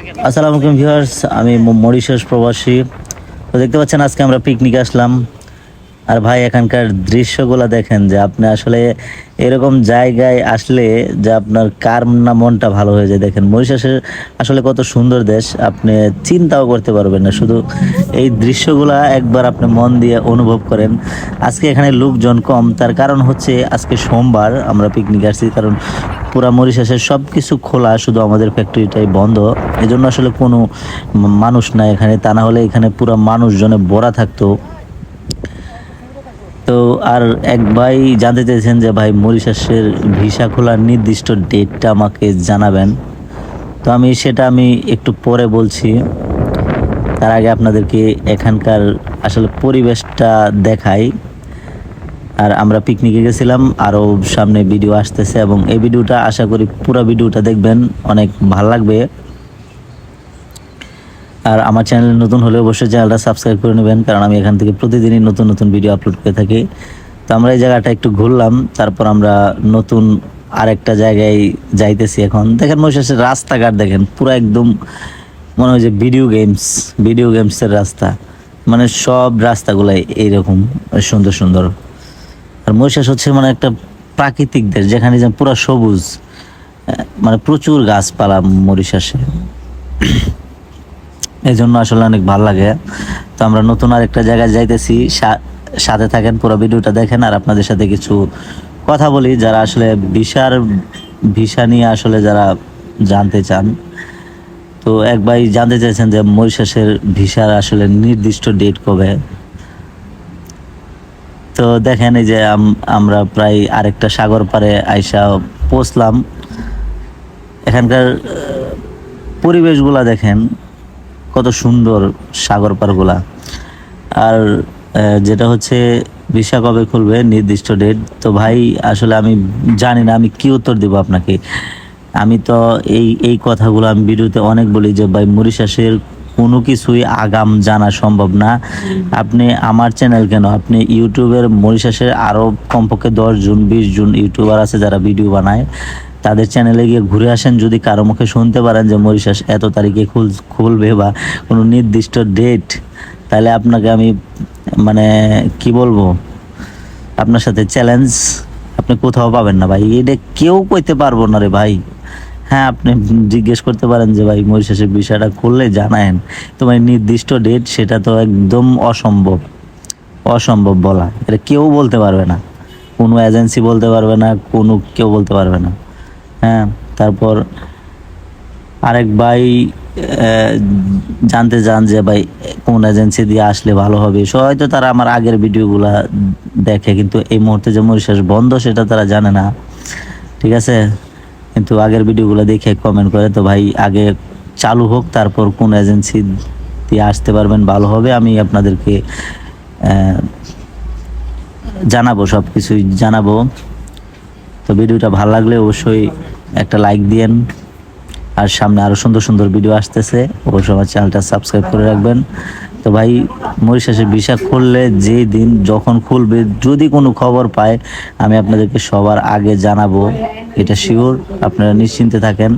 আসসালামু আলাইকুম ভিউয়ার্স, আমি মরিশাস প্রবাসী। তো দেখতে পাচ্ছেন, আজকে আমরা পিকনিক আসলাম। আর ভাই, এখানকার দৃশ্যগুলো দেখেন যে আপনি আসলে এরকম জায়গায় আসলে যে আপনার কার না মনটা ভালো হয়ে যায়। দেখেন, মরিশাসের আসলে কত সুন্দর দেশ, আপনি চিন্তাও করতে পারবেন না। শুধু এই দৃশ্যগুলা একবার আপনি মন দিয়ে অনুভব করেন। আজকে এখানে লোকজন কম, তার কারণ হচ্ছে আজকে সোমবার আমরা পিকনিক আসছি। কারণ পুরা মরিশাসের সব কিছু খোলা, শুধু আমাদের ফ্যাক্টরিটাই বন্ধ। এজন্য আসলে কোনো মানুষ নাই এখানে। তা না হলে এখানে পুরো মানুষজনে ভরা থাকতো। তো আর এক ভাই জানতে চেয়েছেন যে, ভাই, মরিশাসের ভিসা খোলার নির্দিষ্ট ডেটটা আমাকে জানাবেন। তো আমি সেটা আমি একটু পরে বলছি। তার আগে আপনাদেরকে এখানকার আসলে পরিবেশটা দেখাই। আর আমরা পিকনিকে গেছিলাম আরও সামনে ভিডিও আসতেছে এবং এই ভিডিওটা আশা করি পুরো ভিডিওটা দেখবেন, অনেক ভালো লাগবে। আর আমার চ্যানেল নতুন হলে অবশ্যই চ্যানেলটা সাবস্ক্রাইব করে নেবেন, কারণ আমি এখান থেকে প্রতিদিনই নতুন নতুন ভিডিও আপলোড করে থাকি। তো আমরা এই জায়গাটা একটু ঘুরলাম, তারপর আমরা নতুন আরেকটা জায়গায় যাইতেছি এখন। দেখেন মহিষাসের, রাস্তাঘাট দেখেন, পুরো একদম মনে হয় যে ভিডিও গেমস ভিডিও গেমসের রাস্তা। মানে সব রাস্তাগুলাই এইরকম, সুন্দর সুন্দর। আর মহিষাস হচ্ছে মানে একটা প্রাকৃতিক দেশ, যেখানে যে পুরো সবুজ মানে প্রচুর গাছপালা মরিশাসে এই জন্য আসলে অনেক ভালো লাগে। তো আমরা নতুন আরেকটা জায়গায় যাইতেছি। সাথে থাকেন, পুরো ভিডিওটা দেখেন, আর আপনাদের সাথে কিছু কথা বলি। যারা আসলে ভিসার, ভিসা নিয়ে আসলে যারা জানতে চান, তো এক ভাই জানতে চাইছেন যে মরিশাসের ভিসার আসলে নির্দিষ্ট ডেট কবে। তো দেখেন এই যে আমরা প্রায় আরেকটা সাগর পারে আইসা পৌঁছলাম। এখানকার পরিবেশগুলা দেখেন, কত সুন্দর সাগর পারগুলা আর যেটা হচ্ছে ভিসা কবে খুলবে নির্দিষ্ট ডেট তো ভাই আসলে আমি জানি না, আমি কি উত্তর দেব আপনাকে? আমি তো এই এই কথাগুলো আমি ভিডিওতে অনেক বলি যে ভাই মরিশাসের কোনো কিছুই আগাম জানা সম্ভব না। আপনি আমার চ্যানেল কেন? আপনি ইউটিউবের মরিশাসের আরও কমপক্ষে দশ জন, বিশ জন ইউটিউবার আছে যারা ভিডিও বানায়। তাদের চ্যানেলে গিয়ে ঘুরে আসেন, যদি কারও মুখে শুনতে পারেন যে মরিশাস এত তারিখে খুল, খুলবে বা কোনো নির্দিষ্ট ডেট তাহলে আপনাকে আমি মানে কি বলব? আপনার সাথে চ্যালেঞ্জ আপনি কোথাও পাবেন না ভাই। এটা কেউ কইতে পারব না রে ভাই। হ্যাঁ আপনি জিজ্ঞেস করতে পারেন যে ভাই মরিশাসের বিষয়টা করলে জানায়েন। তোমার নির্দিষ্ট ডেট সেটা তো একদম অসম্ভব। অসম্ভব বলা। এটা কেউ বলতে পারবে না। কোনো এজেন্সি বলতে পারবে না, কোনো কেউ বলতে পারবে না। হ্যাঁ তারপর আরেক ভাই জানতে চান যে ভাই কোন এজেন্সি দিয়ে আসলে ভালো হবে। সো হয়তো তারা আমার আগের ভিডিওগুলা দেখে, কিন্তু এই মুহূর্তে যে মরিশাস বন্ধ সেটা তারা জানে না। ঠিক আছে? কিন্তু আগের ভিডিওগুলো দেখে কমেন্ট করে তো ভাই আগে চালু হোক, তারপর কোন এজেন্সি দিয়ে আসতে পারবেন, ভালো হবে। আমি আপনাদেরকে জানাব সব কিছুই জানাব। তো ভিডিওটা ভালো লাগলে অবশ্যই একটা লাইক দিয়েন। আর সামনে আরও সুন্দর সুন্দর ভিডিও আসতেছে। অবশ্যই আমার চ্যানেলটা সাবস্ক্রাইব করে রাখবেন। তো ভাই মরিশাসে ভিসা খুললে যে দিন যখন খুলবে, যদি কোনো খবর পায়, আমি আপনাদেরকে সবার আগে জানাব। এটা শিওর আপনারা নিশ্চিন্তে থাকেন।